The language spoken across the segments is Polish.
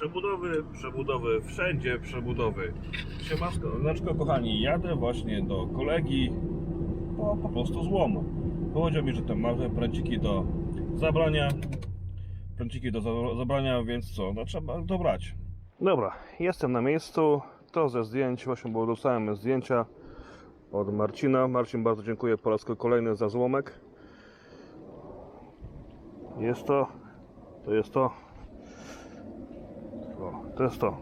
Przebudowy, przebudowy, wszędzie przebudowy. Siemaneczko, kochani, jadę właśnie do kolegi po, po prostu złom. Powiedział mi, że tam ma te pręciki do zabrania. Pręciki do za- zabrania, więc co? No trzeba to brać. Dobra, jestem na miejscu. To ze zdjęć, właśnie bo dostałem zdjęcia od Marcina. Marcin, bardzo dziękuję po raz kolejny za złomek. Jest to, to jest to. To jest to.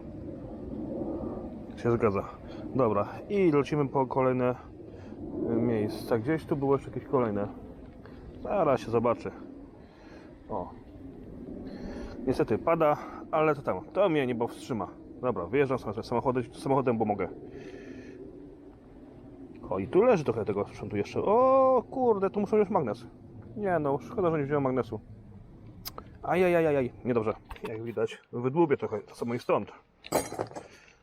Się zgadza. Dobra, i lecimy po kolejne y, miejsca. Gdzieś tu było jeszcze jakieś kolejne. Zaraz się zobaczy. O. Niestety pada, ale to tam. To mnie nie powstrzyma. Dobra, wyjeżdżam samochodem, samochodem, bo mogę. O, i tu leży trochę tego sprzętu jeszcze. O, kurde, tu muszę wziąć magnes. Nie no, szkoda, że nie wziąłem magnesu. Ajajajajaj, niedobrze. Jak widać, wydłubię trochę, to samo i stąd.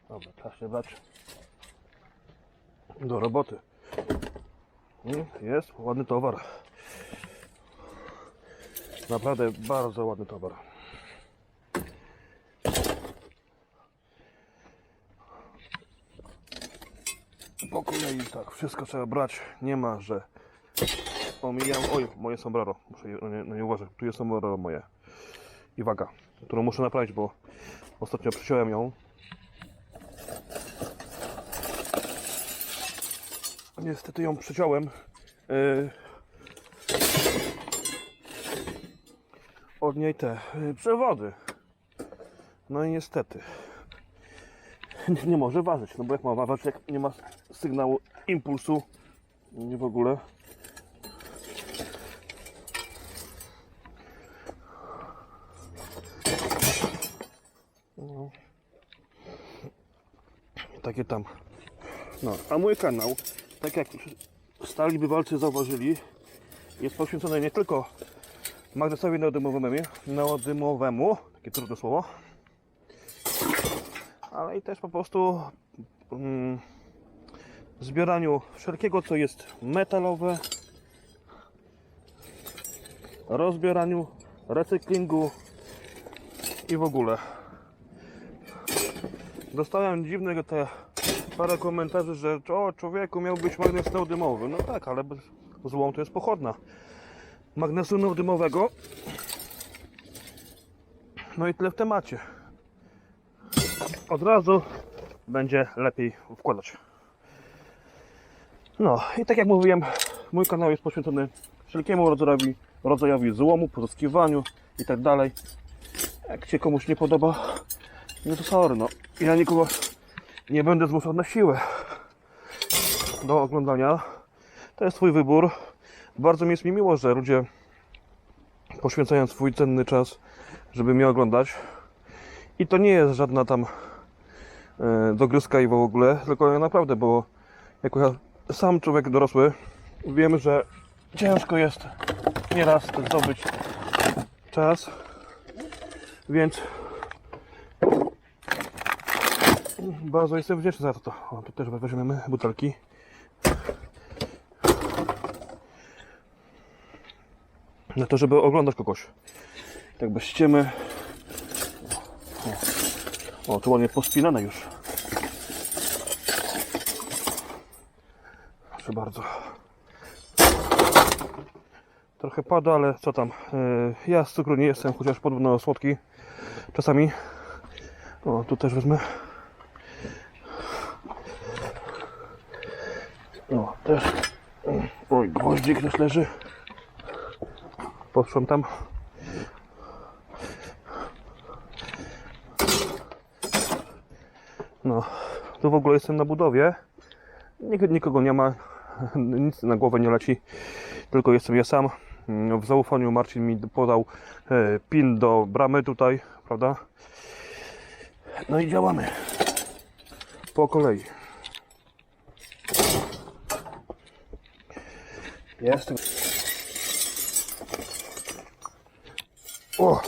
Dobra, czas się brać do roboty. Mm, Jest ładny towar. Naprawdę bardzo ładny towar. Po kolei tak, wszystko trzeba brać. Nie ma, że omijam. Oj, moje sombrero. Muszę je, no nie, no nie uważać. Tu jest sombrero moje. I waga, którą muszę naprawić, bo ostatnio przyciąłem ją. Niestety ją przyciąłem. Yy, od niej te yy, przewody. No i niestety. Nie, może ważyć, no bo jak ma ważyć, jak nie ma sygnału impulsu, nie w ogóle. Takie tam. No, a mój kanał, tak jak stali bywalcy zauważyli, jest poświęcony nie tylko magnesowi neodymowemu, neodymowemu, takie trudne słowo, ale i też po prostu mm, zbieraniu wszelkiego, co jest metalowe, rozbieraniu, recyklingu i w ogóle. Dostałem dziwnego te parę komentarzy, że o człowieku miał być magnes neodymowy. No tak, ale złom to jest pochodna magnesu neodymowego. No i tyle w temacie. Od razu będzie lepiej wkładać. No i tak jak mówiłem, mój kanał jest poświęcony wszelkiemu rodzajowi, rodzajowi złomu, pozyskiwaniu i tak dalej. Jak się komuś nie podoba, no to sorry, no. Ja nikogo nie będę zmuszał na siłę do oglądania. To jest Twój wybór. Bardzo mi jest mi miło, że ludzie poświęcają swój cenny czas, żeby mnie oglądać. I to nie jest żadna tam e, dogryzka i w ogóle, tylko naprawdę, bo jako ja sam człowiek dorosły wiem, że ciężko jest nieraz zdobyć czas, więc bardzo jestem wdzięczny za to. O, tu też weźmiemy butelki. Na to, żeby oglądać kogoś. Tak bez ściemy. O, o tu ładnie pospinane już. Proszę bardzo. Trochę pada, ale co tam. Yy, ja z cukru nie jestem, chociaż podobno słodki. Czasami. O, tu też wezmę. Też. Oj, gwoździk też leży. Posprzątam. No, tu w ogóle jestem na budowie. Nik- Nikogo nie ma, nic na głowę nie leci, tylko jestem ja sam. W zaufaniu Marcin mi podał e, pin do bramy tutaj, prawda? No i działamy. Po kolei. Jest. O!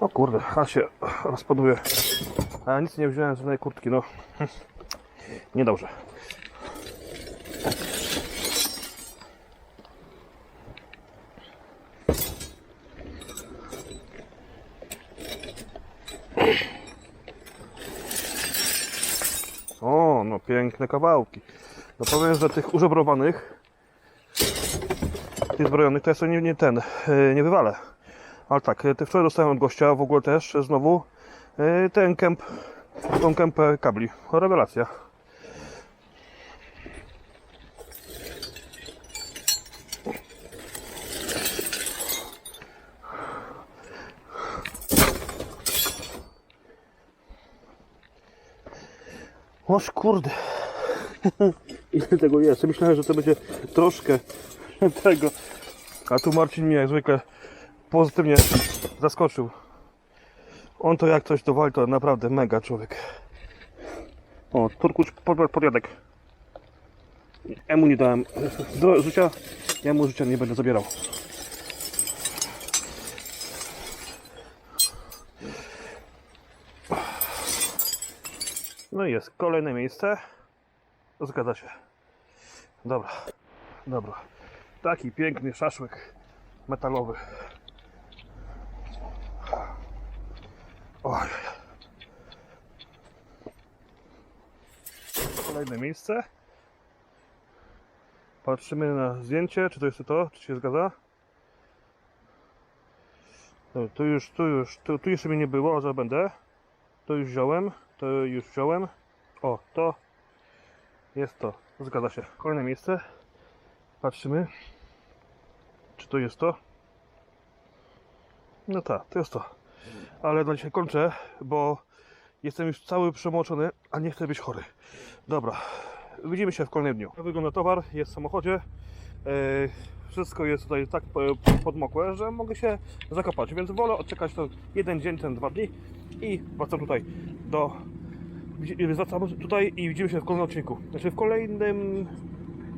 O kurde, a się rozpaduje. A nic nie wziąłem z żadnej kurtki, no. Niedobrze. O, piękne kawałki. No powiem, że tych użebrowanych, tych zbrojonych, to sobie nie, nie ten, yy, nie wywalę. Ale tak, yy, te wczoraj dostałem od gościa w ogóle też yy, znowu ten kęp, tą kępę kabli. Rewelacja. Oż kurde. Ile tego jest? Myślałem, że to będzie troszkę tego. A tu Marcin mnie jak zwykle pozytywnie zaskoczył. On to jak coś dowali, to naprawdę mega człowiek. O, Turkucz pod, podjadek. Ja mu nie dałem zdro- życia, ja mu życia nie będę zabierał. No i jest kolejne miejsce. Zgadza się. Dobra, dobra. Taki piękny szaszłyk metalowy. Oj. Kolejne miejsce. Patrzymy na zdjęcie, czy to jest to, czy się zgadza? No, tu już, tu już, tu, tu jeszcze mnie nie było, że będę. To już wziąłem, to już wziąłem. O, to jest to. Zgadza się. Kolejne miejsce. Patrzymy. Czy to jest to? No tak, to jest to. Ale na dzisiaj kończę, bo jestem już cały przemoczony, a nie chcę być chory. Dobra, widzimy się w kolejnym dniu. Wygląda towar, jest w samochodzie. E, wszystko jest tutaj tak podmokłe, że mogę się zakopać, więc wolę odczekać ten jeden dzień, ten dwa dni i wracam tutaj do Wracamy tutaj i widzimy się w kolejnym odcinku. Znaczy w kolejnym.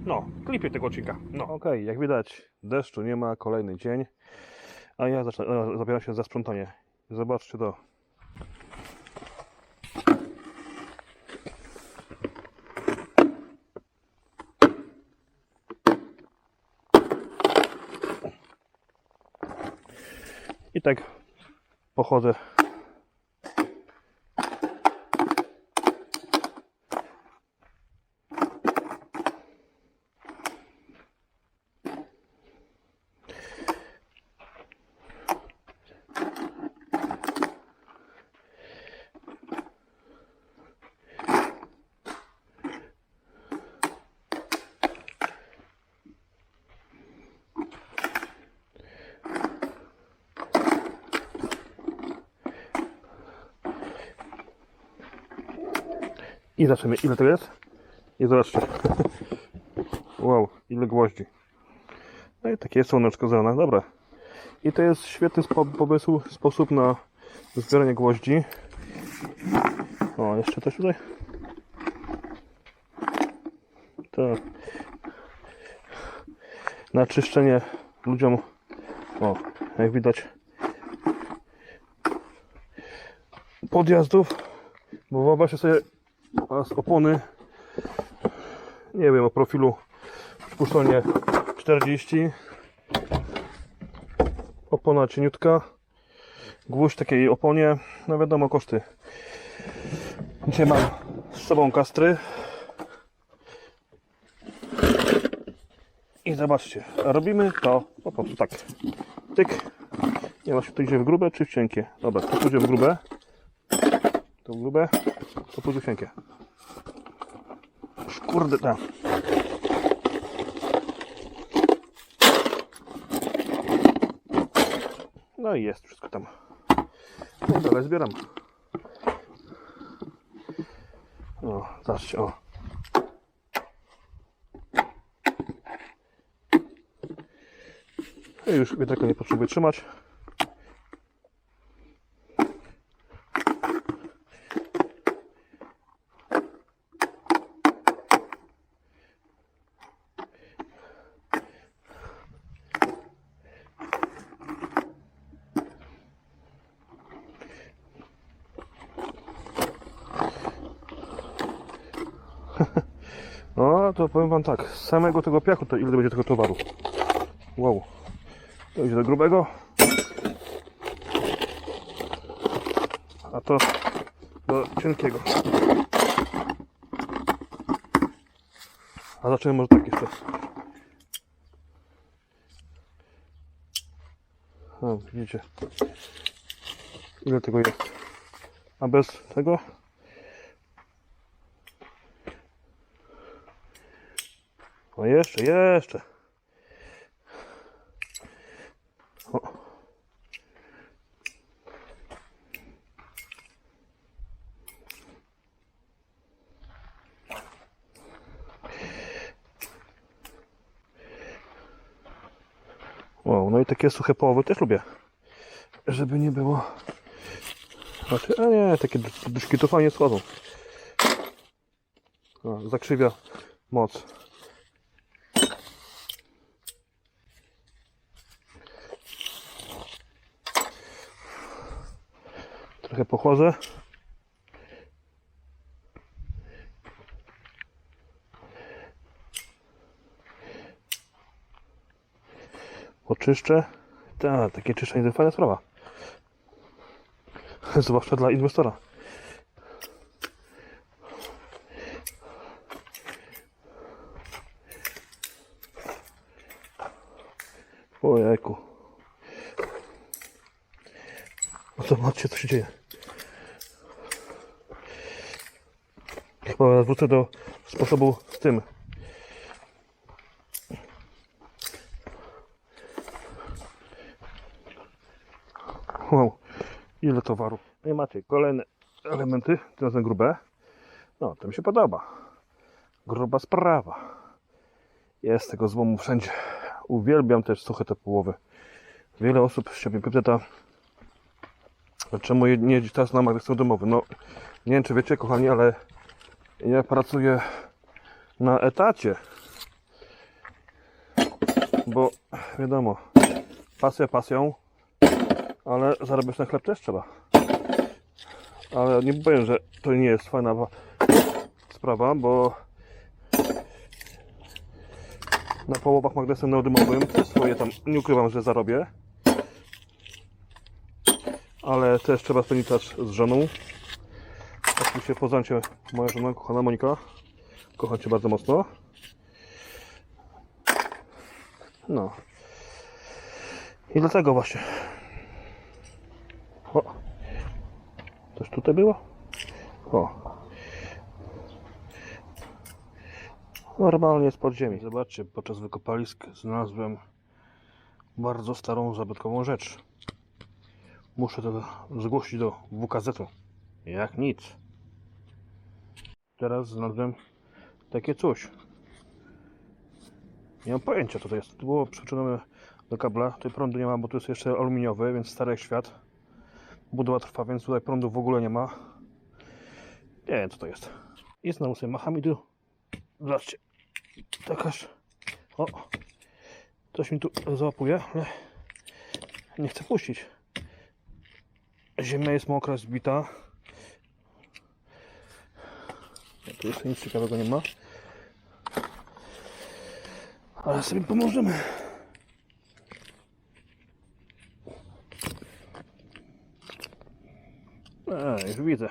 No, klipie tego odcinka. No. Okej, jak widać, deszczu nie ma, kolejny dzień. A ja zabieram się za sprzątanie. Zobaczcie to. I tak pochodzę I zobaczymy ile to jest. I zobaczcie. Wow, ile gwoździ. No i takie słoneczko z rana, dobra. I to jest świetny pomysł, sposób na zbieranie gwoździ. O, jeszcze coś tutaj. To na czyszczenie ludziom. O, jak widać podjazdów. Bo wyobraźcie sobie oraz opony? Nie wiem o profilu przypuszczalnie 40 opona cieniutka. Gwóźdź takiej oponie. No wiadomo koszty. Dzisiaj mam z sobą kastry. I zobaczcie robimy to po prostu tak. Tyk. Nie właśnie to idzie w grube czy w cienkie? Dobra to pójdzie w grube to w grube to pójdzie cienkie Kurde, tak. No i jest wszystko tam. No dalej zbieram. O, zobaczcie, o. I już wiatraka nie potrzebuję trzymać. No, to powiem wam tak, z samego tego piachu to ile będzie tego towaru. Wow. To idzie do grubego. A to do cienkiego. A zaczniemy może tak jeszcze. O, widzicie. Ile tego jest? A bez tego? O, jeszcze, jeszcze. O. Wow, no i takie suche połowy też lubię. Żeby nie było. Znaczy, a nie, takie dyszki to fajnie schodzą. O, zakrzywia moc. Trochę pochłodzę. Oczyszczę. Tak, takie czyszczenie to fajna sprawa. Zwłaszcza dla inwestora. Ojejku. No zobaczcie co się dzieje. Wrócę do sposobu z tym. Wow, ile towaru. No i macie kolejne elementy, tym razem grube. No, to mi się podoba. Gruba sprawa. Jest tego złomu wszędzie. Uwielbiam też suche te połowy. Wiele osób się mnie pyta, czemu nie jeździć teraz na magazyn domowy. No, nie wiem czy wiecie kochani, ale ja pracuję na etacie. Bo wiadomo, pasja pasją, ale zarabiać na chleb też trzeba. Ale nie powiem, że to nie jest fajna wa- sprawa, bo na połowach magnesem neodymowym swoje tam, nie ukrywam, że zarobię. Ale też trzeba spędzić czas z żoną. Oczywiście poznam Cię, moja żona, kochana Monika. Kocham Cię bardzo mocno. No. I dlatego właśnie. O. Coś tutaj było? O. Normalnie z podziemi. Zobaczcie, podczas wykopalisk znalazłem bardzo starą, zabytkową rzecz. Muszę to zgłosić do WKZ-u. Jak nic. Teraz znalazłem takie coś. Nie mam pojęcia co to jest. To było przyczynione do kabla. Tutaj prądu nie ma, bo tu jest jeszcze aluminiowy, więc stary jak świat. Budowa trwa, więc tutaj prądu w ogóle nie ma. Nie wiem co to jest. Jest na ósmej Mahamidu. Zobaczcie. Takaż. O. Coś mi tu załapuje, ale nie chcę puścić. Ziemia jest mokra, zbita. Nie, tu jeszcze nic ciekawego nie ma. Ale sobie pomożemy. A, już widzę.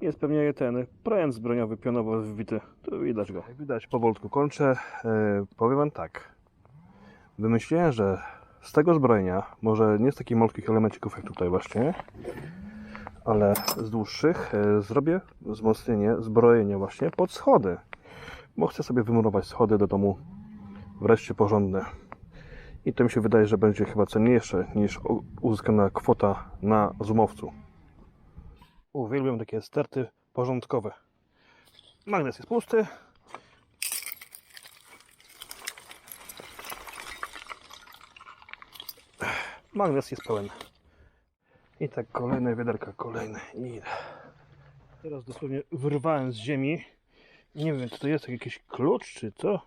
Jest pewnie ten pręt zbrojowy pionowo wbity. Tu widać go. Widać, powolutku kończę. E, powiem wam tak. Wymyśliłem, że z tego zbrojenia, może nie z takich malutkich elemencików jak tutaj właśnie, ale z dłuższych, e, zrobię wzmocnienie zbrojenia właśnie pod schody. Bo chcę sobie wymurować schody do domu wreszcie porządne. I to mi się wydaje, że będzie chyba cenniejsze niż uzyskana kwota na zoomowcu. Uwielbiam takie sterty porządkowe. Magnes jest pusty. Magnes jest pełen. I tak kolejne wiaderka, kolejne. I teraz dosłownie wyrwałem z ziemi. Nie wiem, czy to jest jakiś klucz, czy co?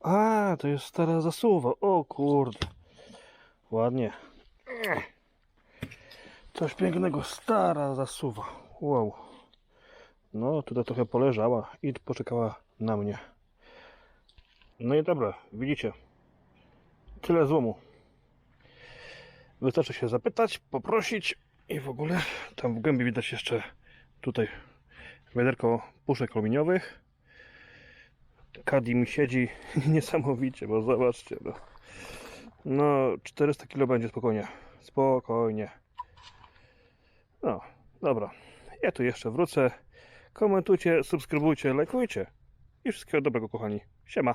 A, to jest stara zasuwa. O kurde. Ładnie. Coś pięknego. Stara zasuwa. Wow. No, tutaj trochę poleżała i poczekała na mnie. No i dobra, widzicie. Tyle złomu. Wystarczy się zapytać, poprosić i w ogóle tam w głębi widać jeszcze tutaj wiaderko puszek aluminiowych. Kadi mi siedzi niesamowicie, bo zobaczcie. No, no 400 kg będzie spokojnie. Spokojnie. No, dobra. Ja tu jeszcze wrócę. Komentujcie, subskrybujcie, lajkujcie. I wszystkiego dobrego, kochani. Siema.